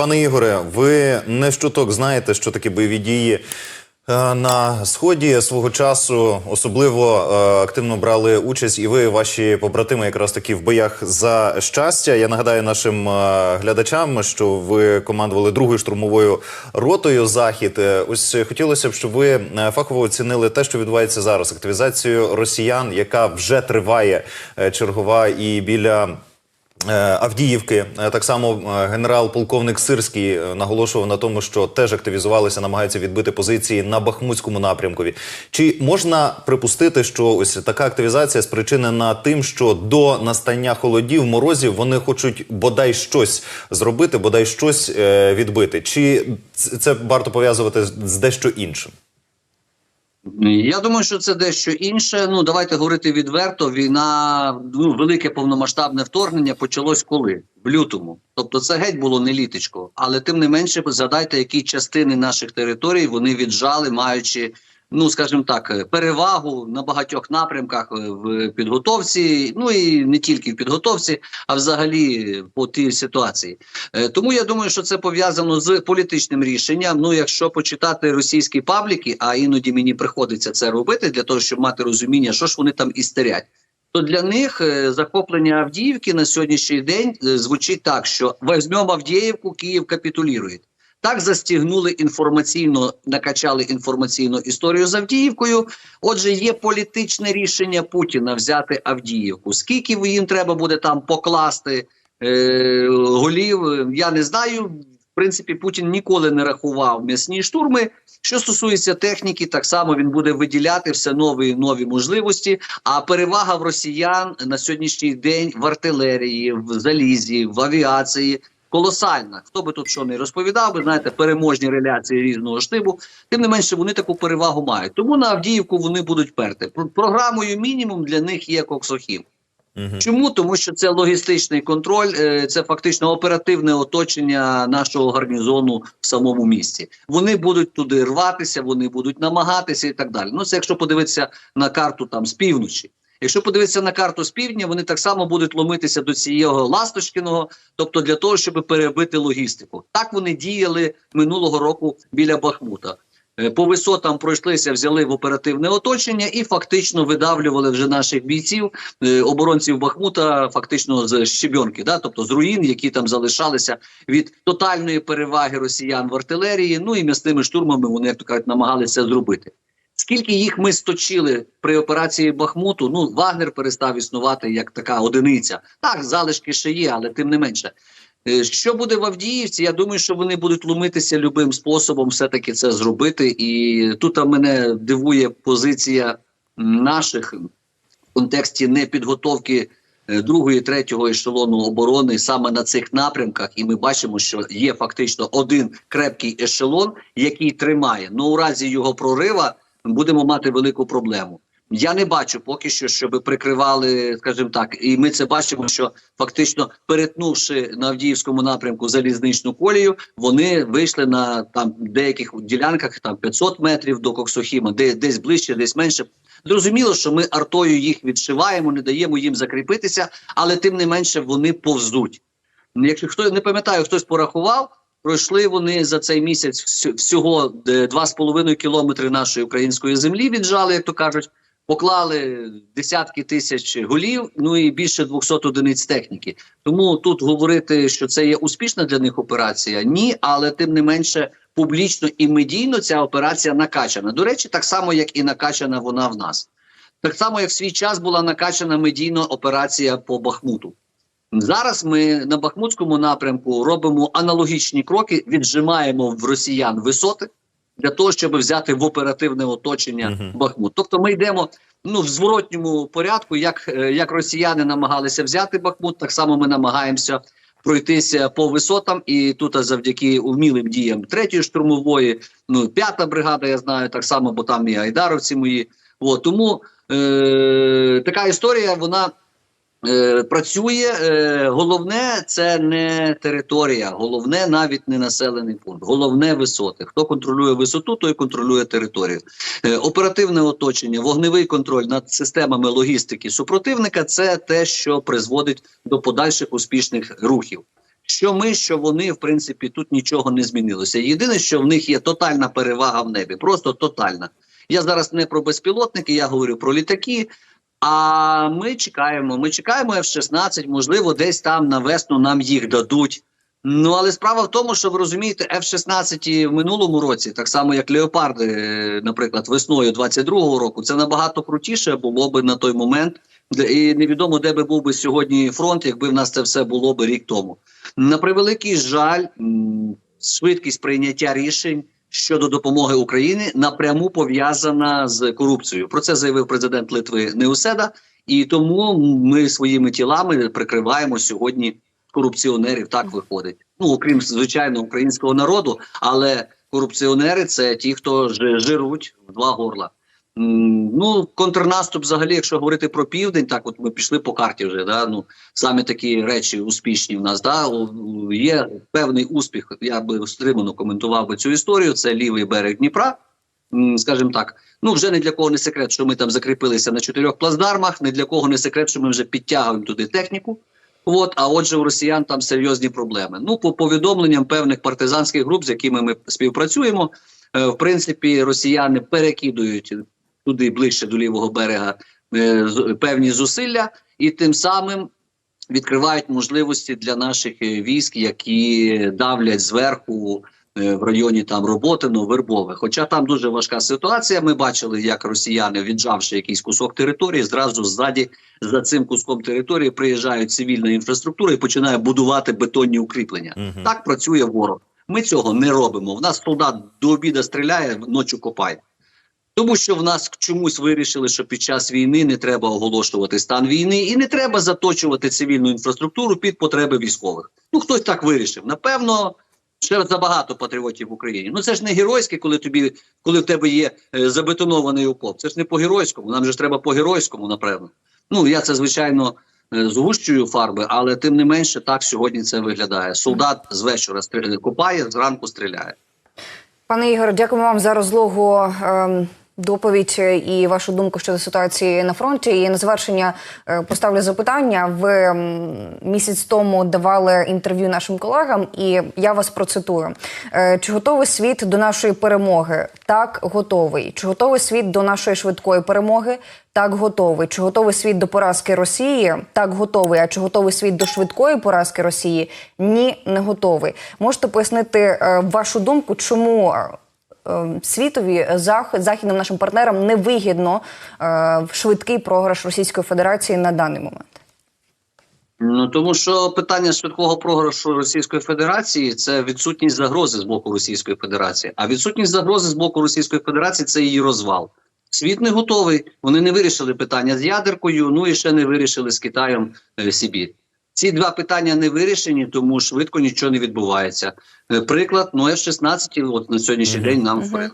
Пане Ігоре, ви не щуток знаєте, що таке бойові дії. Е, На сході свого часу особливо е, активно брали участь, і ви, ваші побратими, якраз таки в боях за щастя. Я нагадаю нашим е, глядачам, що ви командували другою штурмовою ротою захід. Ось хотілося б, щоб ви фахово оцінили те, що відбувається зараз. Активізацію росіян, яка вже триває чергова і біля. Е, Авдіївки Е, так само е, генерал-полковник Сирський наголошував на тому, що теж активізувалися, намагаються відбити позиції на Бахмутському напрямкові. Чи можна припустити, що ось така активізація спричинена тим, що до настання холодів, морозів вони хочуть бодай щось зробити, бодай щось відбити? Чи це варто пов'язувати з дещо іншим? Я думаю, що це дещо інше. Ну давайте говорити відверто. Війна, ну велике повномасштабне вторгнення почалось коли? В лютому. Тобто це геть було не літочко. Але тим не менше, згадайте, які частини наших територій вони віджали, маючи. Ну, скажімо так, перевагу на багатьох напрямках е, в підготовці, ну і не тільки в підготовці, а взагалі по тій ситуації. Е, Тому я думаю, що це пов'язано з політичним рішенням. Ну, якщо почитати російські пабліки, а іноді мені приходиться це робити для того, щоб мати розуміння, що ж вони там істерять. То для них е, захоплення Авдіївки на сьогоднішній день е, звучить так, що візьмемо Авдіївку, Київ капітулює. Так застігнули інформаційно, накачали інформаційну історію з Авдіївкою. Отже, є політичне рішення Путіна взяти Авдіївку. Скільки їм треба буде там покласти е, голів? Я не знаю. В принципі, Путін ніколи не рахував м'ясні штурми. Що стосується техніки, так само він буде виділяти все нові і нові можливості. А перевага в росіян на сьогоднішній день в артилерії, в залізі, в авіації колосальна. Хто би тут що не розповідав, ви знаєте, переможні реляції різного штибу. Тим не менше, вони таку перевагу мають. Тому на Авдіївку вони будуть перти. Про- Програмою мінімум для них є Коксохів. Чому? Тому що це логістичний контроль, е, це фактично оперативне оточення нашого гарнізону в самому місті. Вони будуть туди рватися, вони будуть намагатися і так далі. Ну це якщо подивитися на карту там з півночі. Якщо подивитися на карту з півдня, вони так само будуть ломитися до цього Ласточкиного, тобто для того, щоб перебити логістику. Так вони діяли минулого року біля Бахмута. Е, По висотам пройшлися, взяли в оперативне оточення і фактично видавлювали вже наших бійців, е, оборонців Бахмута, фактично з щебенки, да, тобто з руїн, які там залишалися від тотальної переваги росіян в артилерії. Ну і м'ясними штурмами вони, як то кажуть, намагалися зробити. Скільки їх ми сточили при операції Бахмуту? Ну Вагнер перестав існувати як така одиниця. Так, залишки ще є, але тим не менше. Е, Що буде в Авдіївці? Я думаю, що вони будуть ломитися любим способом, все таки це зробити. І тут мене дивує позиція наших в контексті непідготовки е, другого третього ешелону оборони саме на цих напрямках. І ми бачимо, що є фактично один крепкий ешелон, який тримає. Ну у разі його прорива будемо мати велику проблему. Я не бачу поки що, щоб прикривали, скажімо так, і ми це бачимо, що фактично перетнувши на Авдіївському напрямку залізничну колію, вони вийшли на там деяких ділянках там 500 метрів до Коксохіма, де десь ближче, десь менше. Зрозуміло, що ми артою їх відшиваємо, не даємо їм закріпитися, але тим не менше вони повзуть. Якщо хто не пам'ятаю, хтось порахував. Пройшли вони за цей місяць всього е, 2,5 кілометри нашої української землі віджали, як то кажуть, поклали десятки тисяч голів, ну і більше 200 одиниць техніки. Тому тут говорити, що це є успішна для них операція, ні, але тим не менше публічно і медійно ця операція накачана. До речі, так само як і накачана вона в нас. Так само, як в свій час була накачана медійно операція по Бахмуту. Зараз ми на Бахмутському напрямку робимо аналогічні кроки, віджимаємо в росіян висоти для того, щоб взяти в оперативне оточення Мгм. Бахмут. Тобто ми йдемо ну в зворотньому порядку, як, е, як росіяни намагалися взяти Бахмут, так само ми намагаємося пройтися по висотам. І тут завдяки вмілим діям третьої штурмової, ну п'ята бригада, я знаю так само, бо там і айдаровці мої. От, тому е, така історія, вона працює. Е, головне це не територія, головне навіть не населений пункт, головне висоти. Хто контролює висоту, той контролює територію. Е, оперативне оточення, вогневий контроль над системами логістики супротивника це те, що призводить до подальших успішних рухів. Що ми, що вони, в принципі, тут нічого не змінилося. Єдине, що в них є тотальна перевага в небі, просто тотальна. Я зараз не про безпілотники, я говорю про літаки. А ми чекаємо. Ми чекаємо F-16, можливо, десь там на весну нам їх дадуть. Ну але справа в тому, що ви розумієте, F-16 в минулому році, так само як Леопарди, е, наприклад, весною 22-го року, це набагато крутіше було би на той момент. І невідомо, де би був би сьогодні фронт, якби в нас це все було би рік тому. На превеликий жаль, швидкість прийняття рішень щодо допомоги Україні напряму пов'язана з корупцією. Про це заявив президент Литви Неуседа, і тому ми своїми тілами прикриваємо сьогодні корупціонерів. Так виходить. Ну окрім звичайно українського народу, але корупціонери це ті, хто жируть в два горла. Ну, контрнаступ, взагалі, якщо говорити про південь, так от ми пішли по карті вже. Да? Ну саме такі речі успішні в нас. Да? Є певний успіх. Я би стримано коментував би цю історію. Це лівий берег Дніпра. Скажімо так, ну вже не для кого не секрет, що ми там закріпилися на чотирьох плацдармах. Не для кого не секрет, що ми вже підтягуємо туди техніку. От, а отже, у росіян там серйозні проблеми. Ну, по повідомленням певних партизанських груп, з якими ми співпрацюємо, е, в принципі, росіяни перекидують туди ближче до лівого берега е, певні зусилля, і тим самим відкривають можливості для наших е, військ, які давлять зверху е, в районі там Роботино, Вербове. Хоча там дуже важка ситуація. Ми бачили, як росіяни, віджавши якийсь кусок території, зразу ззаді за цим куском території приїжджають цивільна інфраструктура і починає будувати бетонні укріплення. Мгм. Так працює ворог. Ми цього не робимо. В нас солдат до обіда стріляє, ночі копає. Тому що в нас чомусь вирішили, що під час війни не треба оголошувати стан війни і не треба заточувати цивільну інфраструктуру під потреби військових. Ну хтось так вирішив. Напевно, ще забагато патріотів в Україні. Ну це ж не геройське, коли тобі, коли в тебе є е, забетонований окоп. Це ж не по геройському. Нам же ж треба по геройському, напевно. Ну я це звичайно е, згущую фарби, але тим не менше так сьогодні це виглядає. Солдат з вечора стріляє, копає, зранку стріляє. Пане Ігор, дякуємо вам за розлогу ем, доповідь і вашу думку щодо ситуації на фронті. І на завершення е, поставлю запитання. Ви місяць тому давали інтерв'ю нашим колегам, і я вас процитую: Е, чи готовий світ до нашої перемоги? Так, готовий. Чи готовий світ до нашої швидкої перемоги? Так, готовий. Чи готовий світ до поразки Росії? Так, готовий. А чи готовий світ до швидкої поразки Росії? Ні, не готовий. Можете пояснити е, вашу думку, чому е, е, світові західним нашим партнерам невигідно е, швидкий програш Російської Федерації на даний момент? Ну тому що питання швидкого програшу Російської Федерації це відсутність загрози з боку Російської Федерації. А відсутність загрози з боку Російської Федерації це її розвал. Світ не готовий. Вони не вирішили питання з ядеркою, ну і ще не вирішили з Китаєм е, Сибір. Ці два питання не вирішені, тому швидко нічого не відбувається. Е, Приклад, ну F-16 от на сьогоднішній день нам вперед